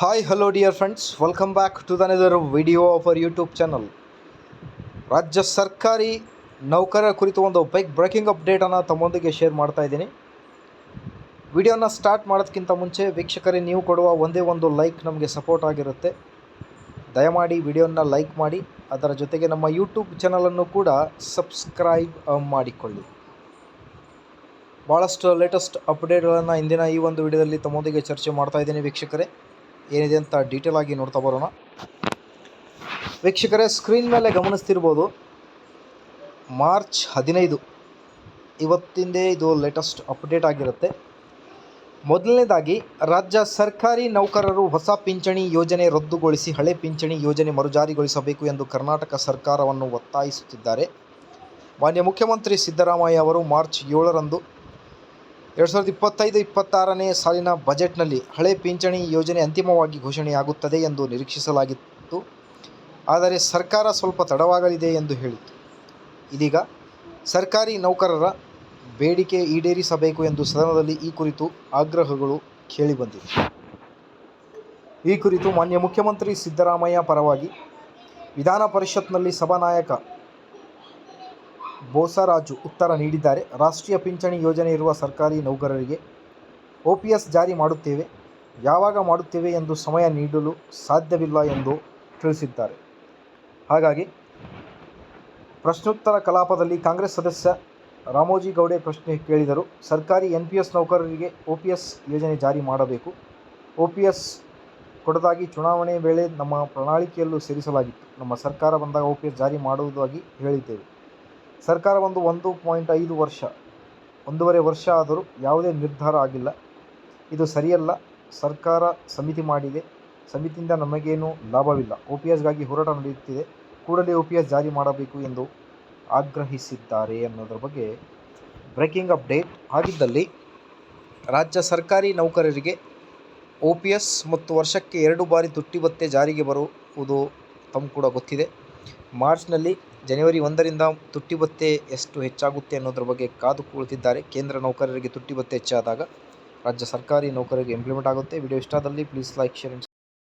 Hi hello dear friends welcome back to ದನದರ್ neither video of our YouTube channel ರಾಜ್ಯ ಸರ್ಕಾರಿ ನೌಕರರ ಕುರಿತು ಒಂದು ಬೈಕ್ ಬ್ರೇಕಿಂಗ್ ಅಪ್ಡೇಟನ್ನು ತಮ್ಮೊಂದಿಗೆ ಶೇರ್ ಮಾಡ್ತಾ ಇದ್ದೀನಿ. ವಿಡಿಯೋನ ಸ್ಟಾರ್ಟ್ ಮಾಡೋದಕ್ಕಿಂತ ಮುಂಚೆ ವೀಕ್ಷಕರೇ, ನೀವು ಕೊಡುವ ಒಂದೇ ಒಂದು ಲೈಕ್ ನಮಗೆ ಸಪೋರ್ಟ್ ಆಗಿರುತ್ತೆ. ದಯಮಾಡಿ ವಿಡಿಯೋನ ಲೈಕ್ ಮಾಡಿ. ಅದರ ಜೊತೆಗೆ ನಮ್ಮ ಯೂಟ್ಯೂಬ್ ಚಾನಲನ್ನು ಕೂಡ ಸಬ್ಸ್ಕ್ರೈಬ್ ಮಾಡಿಕೊಳ್ಳಿ. ಭಾಳಷ್ಟು ಲೇಟೆಸ್ಟ್ ಅಪ್ಡೇಟ್ಗಳನ್ನು ಇಂದಿನ ಈ ಒಂದು ವಿಡಿಯೋದಲ್ಲಿ ತಮ್ಮೊಂದಿಗೆ ಚರ್ಚೆ ಮಾಡ್ತಾ ಇದ್ದೀನಿ ವೀಕ್ಷಕರೇ. ಏನಿದೆ ಅಂತ ಡೀಟೇಲ್ ಆಗಿ ನೋಡ್ತಾ ಬರೋಣ. ವೀಕ್ಷಕರೇ ಸ್ಕ್ರೀನ್ ಮೇಲೆ ಗಮನಿಸ್ತಿರ್ಬೋದು. ಮಾರ್ಚ್ ಹದಿನೈದು. ಇವತ್ತಿಂದೇ ಇದು ಲೇಟೆಸ್ಟ್ ಅಪ್ಡೇಟ್ ಆಗಿರುತ್ತೆ. ಮೊದಲನೇದಾಗಿ, ರಾಜ್ಯ ಸರ್ಕಾರಿ ನೌಕರರು ಹೊಸ ಪಿಂಚಣಿ ಯೋಜನೆ ರದ್ದುಗೊಳಿಸಿ ಹಳೆ ಪಿಂಚಣಿ ಯೋಜನೆ ಮರುಜಾರಿಗೊಳಿಸಬೇಕು ಎಂದು ಕರ್ನಾಟಕ ಸರ್ಕಾರವನ್ನು ಒತ್ತಾಯಿಸುತ್ತಿದ್ದಾರೆ. ಮಾನ್ಯ ಮುಖ್ಯಮಂತ್ರಿ ಸಿದ್ದರಾಮಯ್ಯ ಅವರು ಮಾರ್ಚ್ ಏಳರಂದು ಎರಡು ಸಾವಿರದ ಇಪ್ಪತ್ತೈದು, ಇಪ್ಪತ್ತಾರನೇ ಸಾಲಿನ ಬಜೆಟ್ನಲ್ಲಿ ಹಳೆ ಪಿಂಚಣಿ ಯೋಜನೆ ಅಂತಿಮವಾಗಿ ಘೋಷಣೆಯಾಗುತ್ತದೆ ಎಂದು ನಿರೀಕ್ಷಿಸಲಾಗಿತ್ತು. ಆದರೆ ಸರ್ಕಾರ ಸ್ವಲ್ಪ ತಡವಾಗಲಿದೆ ಎಂದು ಹೇಳಿತು ಇದೀಗ ಸರ್ಕಾರಿ ನೌಕರರ ಬೇಡಿಕೆ ಈಡೇರಿಸಬೇಕು ಎಂದು ಸದನದಲ್ಲಿ ಈ ಕುರಿತು ಆಗ್ರಹಗಳು ಕೇಳಿಬಂದಿವೆ. ಈ ಕುರಿತು ಮಾನ್ಯ ಮುಖ್ಯಮಂತ್ರಿ ಸಿದ್ದರಾಮಯ್ಯ ಪರವಾಗಿ ವಿಧಾನ ಪರಿಷತ್ನಲ್ಲಿ ಸಭಾನಾಯಕ ಬೋಸರಾಜು ಉತ್ತರ ನೀಡಿದ್ದಾರೆ. ರಾಷ್ಟ್ರೀಯ ಪಿಂಚಣಿ ಯೋಜನೆ ಇರುವ ಸರ್ಕಾರಿ ನೌಕರರಿಗೆ ಒ ಪಿ ಎಸ್ ಜಾರಿ ಮಾಡುತ್ತೇವೆ. ಯಾವಾಗ ಮಾಡುತ್ತೇವೆ ಎಂದು ಸಮಯ ನೀಡಲು ಸಾಧ್ಯವಿಲ್ಲ ಎಂದು ತಿಳಿಸಿದ್ದಾರೆ. ಹಾಗಾಗಿ ಪ್ರಶ್ನೋತ್ತರ ಕಲಾಪದಲ್ಲಿ ಕಾಂಗ್ರೆಸ್ ಸದಸ್ಯ ರಾಮೋಜಿ ಗೌಡೆ ಪ್ರಶ್ನೆ ಕೇಳಿದರು. ಸರ್ಕಾರಿ ಎನ್ ಪಿ ಎಸ್ ನೌಕರರಿಗೆ ಒ ಪಿ ಎಸ್ ಯೋಜನೆ ಜಾರಿ ಮಾಡಬೇಕು. ಒ ಪಿ ಎಸ್ ಕೊಡದಾಗಿ ಚುನಾವಣೆ ವೇಳೆ ನಮ್ಮ ಪ್ರಣಾಳಿಕೆಯಲ್ಲೂ ಸೇರಿಸಲಾಗಿತ್ತು. ನಮ್ಮ ಸರ್ಕಾರ ಬಂದಾಗ ಒ ಪಿ ಎಸ್ ಜಾರಿ ಮಾಡುವುದಾಗಿ ಹೇಳಿದ್ದೇವೆ. ಸರ್ಕಾರ ಒಂದು ಒಂದು ಪಾಯಿಂಟ್ ಐದು ವರ್ಷ, ಒಂದೂವರೆ ವರ್ಷ ಆದರೂ ಯಾವುದೇ ನಿರ್ಧಾರ ಆಗಿಲ್ಲ. ಇದು ಸರಿಯಲ್ಲ. ಸರ್ಕಾರ ಸಮಿತಿ ಮಾಡಿದೆ. ಸಮಿತಿಯಿಂದ ನಮಗೇನು ಲಾಭವಿಲ್ಲ. ಒ ಪಿ ಎಸ್ಗಾಗಿ ಹೋರಾಟ ನಡೆಯುತ್ತಿದೆ. ಕೂಡಲೇ ಒ ಪಿ ಎಸ್ ಜಾರಿ ಮಾಡಬೇಕು ಎಂದು ಆಗ್ರಹಿಸಿದ್ದಾರೆ ಅನ್ನೋದ್ರ ಬಗ್ಗೆ ಬ್ರೇಕಿಂಗ್ ಅಪ್ಡೇಟ್ ಆಗಿದ್ದಲ್ಲಿ ರಾಜ್ಯ ಸರ್ಕಾರಿ ನೌಕರರಿಗೆ ಒ ಪಿ ಎಸ್ ಮತ್ತು ವರ್ಷಕ್ಕೆ ಎರಡು ಬಾರಿ ತುಟ್ಟಿ ಭತ್ಯೆ ಜಾರಿಗೆ ಬರುವುದು ತಮ್ಮ ಕೂಡ ಗೊತ್ತಿದೆ. ಮಾರ್ಚ್ನಲ್ಲಿ ಜನವರಿ ಒಂದರಿಂದ ತುಟ್ಟಿ ಭತ್ತೆ ಎಷ್ಟು ಹೆಚ್ಚಾಗುತ್ತೆ ಅನ್ನೋದ್ರ ಬಗ್ಗೆ ಕಾದು ಕುಳಿತಿದ್ದಾರೆ ಕೇಂದ್ರ ನೌಕರರಿಗೆ ತುಟ್ಟಿ ಭತ್ತೆ ಹೆಚ್ಚಾದಾಗ ರಾಜ್ಯ ಸರ್ಕಾರಿ ನೌಕರರಿಗೆ ಇಂಪ್ಲಿಮೆಂಟ್ ಆಗುತ್ತೆ. ವಿಡಿಯೋ ಇಷ್ಟಾದಲ್ಲಿ ಪ್ಲೀಸ್ ಲೈಕ್ ಶೇರ್ ಆ್ಯಂಡ್